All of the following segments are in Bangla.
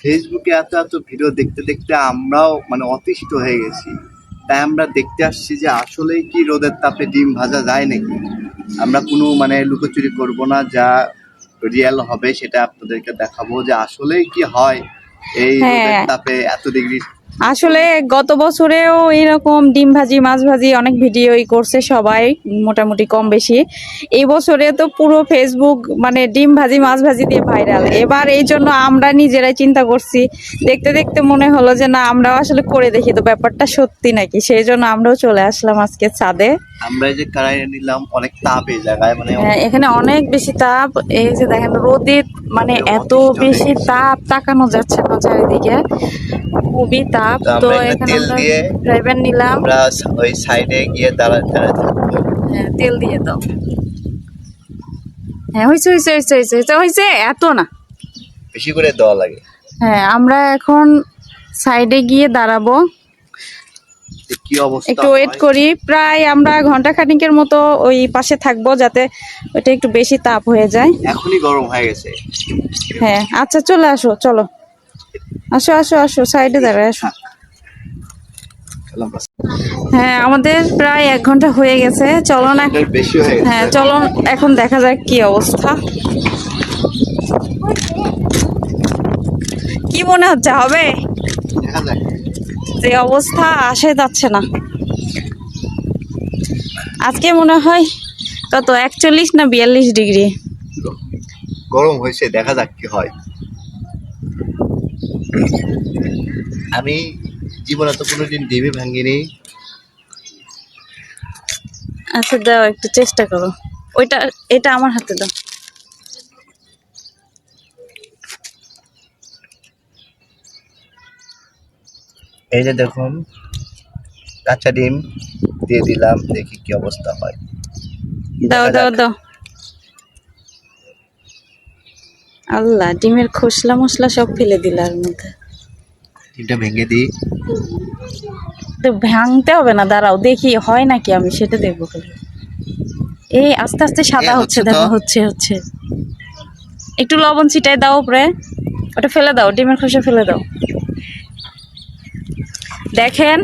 ফেসবুকে এত এত ভিডিও দেখতে দেখতে আমরাও মানে অতিষ্ঠ হয়ে গেছি তাই আমরা দেখতে আসছি যে আসলেই কি রোদের তাপে ডিম ভাজা যায় নাকি আমরা কোনো মানে লুকোচুরি করব না যা রিয়েল হবে সেটা আপনাদেরকে দেখাবো যে আসলেই কি হয় এই রোদের হ্যাঁ। তাপে এত ডিগ্রি আসলে গত বছরেও এরকম ডিম ভাজি, মাছ ভাজি অনেক ভিডিওই করছে সবাই, মোটামুটি কম বেশি। এই বছরে তো পুরো ফেসবুক মানে ডিম ভাজি, মাছ ভাজি দিয়ে ভাইরাল এবার এই জন্য আমরা নিজেরাই চিন্তা করছি। দেখতে দেখতে মনে হলো যে না, আমরাও আসলে করে দেখি। তো ব্যাপারটা সত্যি নাকি? সেই জন্য আমরাও চলে আসলাম আজকে ছাদে। আমরা যে নিলাম অনেক তাপ এই জায়গায় মানে হ্যাঁ, এখানে অনেক বেশি তাপ। এই যে দেখেন রোদে মানে এত বেশি তাপ তাকানো যাচ্ছে না চারিদিকে। খুবই তাপ। তো এখানে ড্রাইভার নিলাম। আমরা ওই সাইডে গিয়ে থাকব। হ্যাঁ তেল দিয়ে দাও। হ্যাঁ হয়েছে হয়েছে হয়েছে হয়েছে হয়েছে হয়েছে এত না। বেশি করে দেওয়া লাগে। হ্যাঁ আমরা এখন সাইডে গিয়ে দাঁড়াবো। কি অবস্থা? একটু ওয়েট করি। প্রায় আমরা ঘণ্টা খানিকের মতো ওই পাশে থাকব যাতে ওটা একটু বেশি তাপ হয়ে যায়। এখনই গরম হয়ে গেছে। হ্যাঁ আচ্ছা চলে আসো চলো। আসো আসো আসো সাইডে দাঁড়ায় আসো। হ্যাঁ আমাদের প্রায় এক ঘণ্টা হয়ে গেছে। চলো না হয়ে হ্যাঁ চলো এখন দেখা যাক কি অবস্থা। কি মনে হচ্ছে হবে? দেখা যাক। যে অবস্থা আসে যাচ্ছে না। আজকে মনে হয় কত একচল্লিশ না বিয়াল্লিশ ডিগ্রি? গরম হয়েছে দেখা যাক কি হয়। আমি জীবনে তো কোনোদিন ডিমই ভাঙিনি আচ্ছা দাও একটু চেষ্টা করো। ওইটা এটা আমার হাতে দাও। এই যে দেখুন কাঁচা ডিম দিয়ে দিলাম দেখি কি অবস্থা হয়। দাও দাও দাও। আল্লাহ ডিমের খোসলা মশলা সব ফেলে দিলার মধ্যে। ডিমটা ভেঙে দিই। তো ভাঙতে হবে না দাঁড়াও দেখি হয় নাকি আমি সেটা দেখব খালি। এই আস্তে আস্তে সাদা হচ্ছে হচ্ছে দেখো হচ্ছে হচ্ছে। একটু লবণ ছিটাই দাও উপরে। ওটা ফেলে দাও ডিমের খোসা ফেলে দাও। দেখেন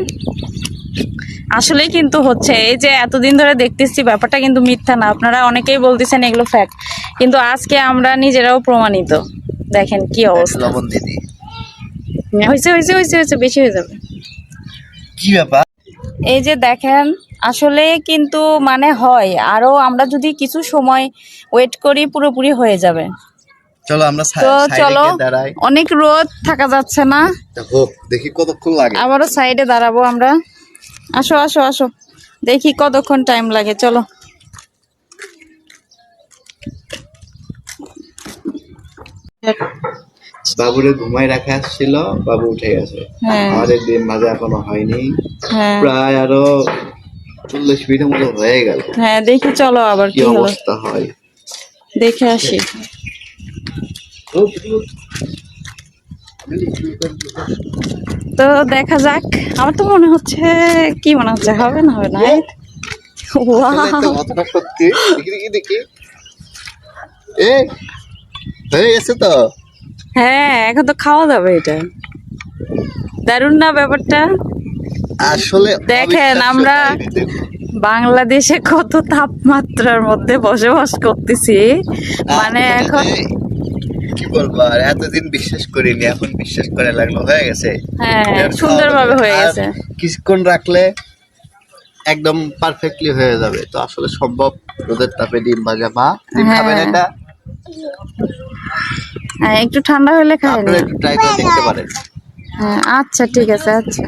আসলেই কিন্তু হচ্ছে এই যে এতদিন ধরে দেখতেছি ব্যাপারটা কিন্তু মিথ্যা না। আপনারা অনেকেই বলতেছেন এগুলো ফ্যাক্ট কিন্তু আজকে আমরা নিজেরাও প্রমাণিত। দেখেন কি অবস্থা। হয়েছে হয়েছে হয়েছে হয়েছে বেশি হয়ে যাবে। কি ব্যাপার? এই যে দেখেন আসলে কিন্তু মানে হয় আরও আমরা যদি কিছু সময় ওয়েট করি পুরোপুরি হয়ে যাবে। চলো আমরা সাইডে চলো অনেক রোদ থাকা যাচ্ছে না। হোক দেখি কতক্ষণ লাগে। আবারও সাইডে দাঁড়াবো আমরা। আসো আসো আসো। দেখি কতক্ষণ টাইম লাগে চলো। বাবুরে ঘুমাই রাখা আসছিল বাবু উঠে গেছে। হ্যাঁ। আমাদের ডিম ভাজা এখনও হয়নি। হ্যাঁ। প্রায় আরও চল্লিশ মিনিটের মতো হয়ে গেল। হ্যাঁ দেখি চলো আবার কি অবস্থা হয়। দেখে আসি। তো দেখা যাক। আমার তো মনে হচ্ছে কি মনে হচ্ছে হবে না হবে না আসলে তো ওয়াও কথাটা সত্যি। দেখি দেখি দেখি। এ হয়ে গেছে তো। হ্যাঁ এখন তো খাওয়া যাবে এটা। দারুণ না ব্যাপারটা? আসলে দেখেন, আমরা বাংলাদেশে কত তাপমাত্রার মধ্যে বসবাস করতেছি। মানে এখন কি বলব আর এতদিন বিশ্বাস করিনি এখন বিশ্বাস করে লাগল হয়ে গেছে। হ্যাঁ সুন্দরভাবে হয়ে গেছে। কিছুক্ষণ রাখলে একদম পারফেক্টলি হয়ে যাবে। তো আসলে সম্ভব রোদের তাপে ডিম ভাজা মা ডিম হ্যাঁ। খাবেন এটা। হ্যাঁ একটু ঠান্ডা হলে খাই আপনারা একটু ট্রাই করে দেখতে পারেন। হ্যাঁ আচ্ছা ঠিক আছে আচ্ছা।